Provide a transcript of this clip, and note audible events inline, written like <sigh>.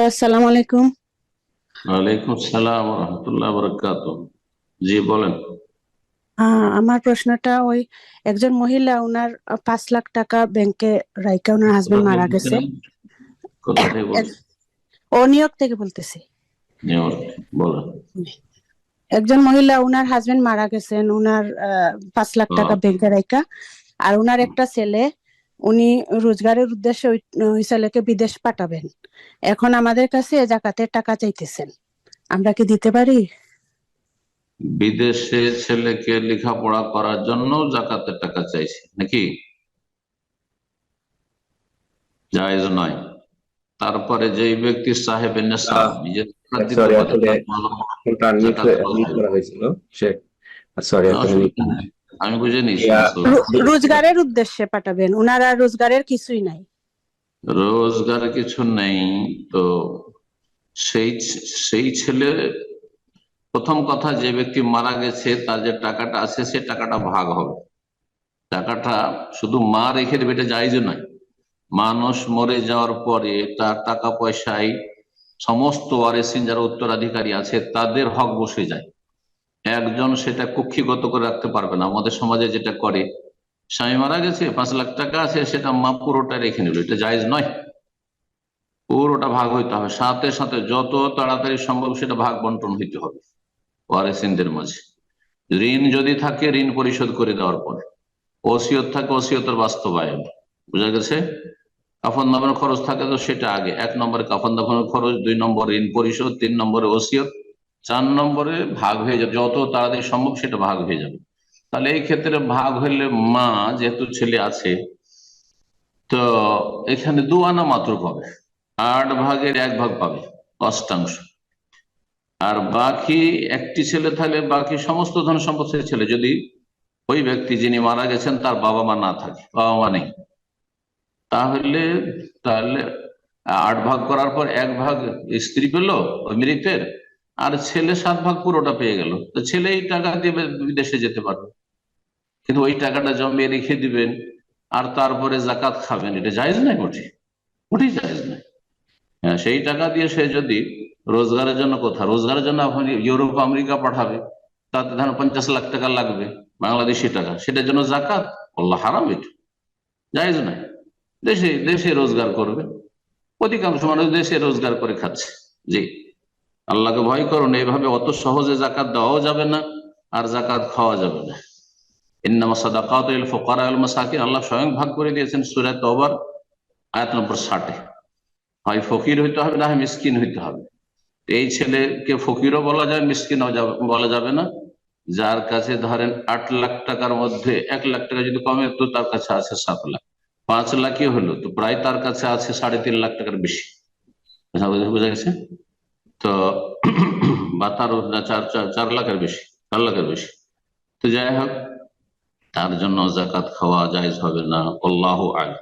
আসসালামু আলাইকুম। ওয়ালাইকুম সালাম রহমতুল্লাহ বরকাত জি বলেন। আমার প্রশ্নটা ওই একজন মহিলা ওনার পাঁচ লাখ টাকা ব্যাংকে রাইকা ওনার হাজবেন্ড মারা গেছে। ও নিউ থেকে বলতেছি। একজন মহিলা ওনার হাজবেন্ড মারা গেছেন ওনার পাঁচ লাখ টাকা। ব্যাংকে রাইকা আর ওনার একটা ছেলে উনি রোজগারের উদ্দেশ্যে ওই ছেলেকে বিদেশ পাঠাবেন। এখন আমাদের কাছে জাকাতের টাকা চাইতেছেন। আমরা কি দিতে পারি? বিদেশে ছেলেকে লেখাপড়া করার জন্য জাকাতের টাকা চাইছে নাকি? জায়েজ নয়। তারপরে যে ব্যক্তি সাহেব নিজের আমি বুঝে। রো- রোজগারের উদ্দেশ্যে পাঠাবেন। ওনারা রোজগারের কিছুই নাই। রোজগার কিছু নেই তো সেই সেই ছেলে প্রথম কথা যে ব্যক্তি মারা গেছে তার যে টাকাটা আছে সে টাকাটা ভাগ হবে। টাকাটা শুধু মা রেখে দেবে এটা জায়জ নয়। মানুষ মরে যাওয়ার পরে তার টাকা পয়সায় সমস্ত ওয়ারেসিন যারা উত্তরাধিকারী আছে তাদের হক বসে যায়। একজন সেটা কক্ষিগত করে রাখতে পারবে না। আমাদের সমাজে যেটা করে, স্বামী মারা গেছে, পাঁচ লাখ টাকা আছে, সেটা মা পুরোটা রেখে নিল। এটা জায়েজ নয়। পুরোটা ভাগ হইতে হবে। সাথে সাথে যত তাড়াতাড়ি সম্ভব সেটা ভাগ বন্টন হইতে হবে ওয়ারেসিনদের মাঝে। ঋণ যদি থাকে, ঋণ পরিশোধ করে দেওয়ার পরে। ওসিয়ত থাকে, ওসিয়তের বাস্তবায়ন। বুঝা গেছে? কাফন দাফনের খরচ থাকে তো সেটা আগে। এক নম্বরে কাফন দাফনের খরচ, দুই নম্বর ঋণ পরিশোধ, তিন নম্বরে ওসিয়ত। চার নম্বরে ভাগ হয়ে যাবে, যত তাড়াতাড়ি সম্ভব সেটা ভাগ হয়ে যাবে। তাহলে এই ক্ষেত্রে ভাগ হইলে মা যেহেতু ছেলে আছে, তো এখানে দু আনা মাত্র পাবে। আট ভাগের এক ভাগ পাবে, অষ্টাংশ। আর বাকি একটি ছেলে থাকলে বাকি সমস্ত ধন সম্পদের ছেলে, যদি ওই ব্যক্তি যিনি মারা গেছেন, তার বাবা মা না থাকে, বাবা মা নেই। তাহলে তাহলে আট ভাগ করার পর এক ভাগ স্ত্রী পেল, ওই মৃতের? আর ছেলে সাত ভাগ পুরোটা পেয়ে গেল। তো ছেলে এই টাকা দিয়ে বিদেশে যেতে পারবে। কিন্তু ওই টাকাটা জমিয়ে রেখে দিবেন, আর তারপরে জাকাত খাবেন। এটা জায়েজ নাই মোটে মোটেই জায়েজ নাই হ্যাঁ সেই টাকা দিয়ে সে যদি রোজগারের জন্য কোথা রোজগারের জন্য আপনি ইউরোপ, আমেরিকা পাঠাবে, তাতে ধরেন পঞ্চাশ লাখ টাকা লাগবে, বাংলাদেশি টাকা, সেটার জন্য জাকাত? আল্লাহ হারাম এটা। জায়েজ নাই দেশে দেশে রোজগার করবে। অধিকাংশ মানুষ দেশে রোজগার করে খাচ্ছে। জি। আল্লাহকে ভয় করুন এইভাবে অত সহজে জাকাত দেওয়াও যাবে না আর জাকাত খাওয়া যাবে না। ইন্নামা সাদাকাত ফুকারা আল মাসাকিন, আল্লাহ স্বয়ং ভাগ করে দিয়েছেন সূরা তওবার, আয়াত নম্বর 60 হয় ফকির হইতে হবে না হয় মিসকিন হইতে হবে। এই ছেলেকে ফকিরও বলা যায়, মিসকিনও বলা যাবে না। যার কাছে ধরেন আট লাখ টাকার মধ্যে এক লাখ টাকা যদি কমে, তো তার কাছে আছে সাত লাখ। পাঁচ লাখই হলো, তো প্রায় তার কাছে আছে সাড়ে তিন লাখ টাকার বেশি। বুঝা গেছে? তো <clears throat> বা তার চার চার লাখের বেশি, চার লাখের বেশি। তো যাই হোক, তার জন্য জাকাত খাওয়া জায়জ হবে না। আল্লাহ আলম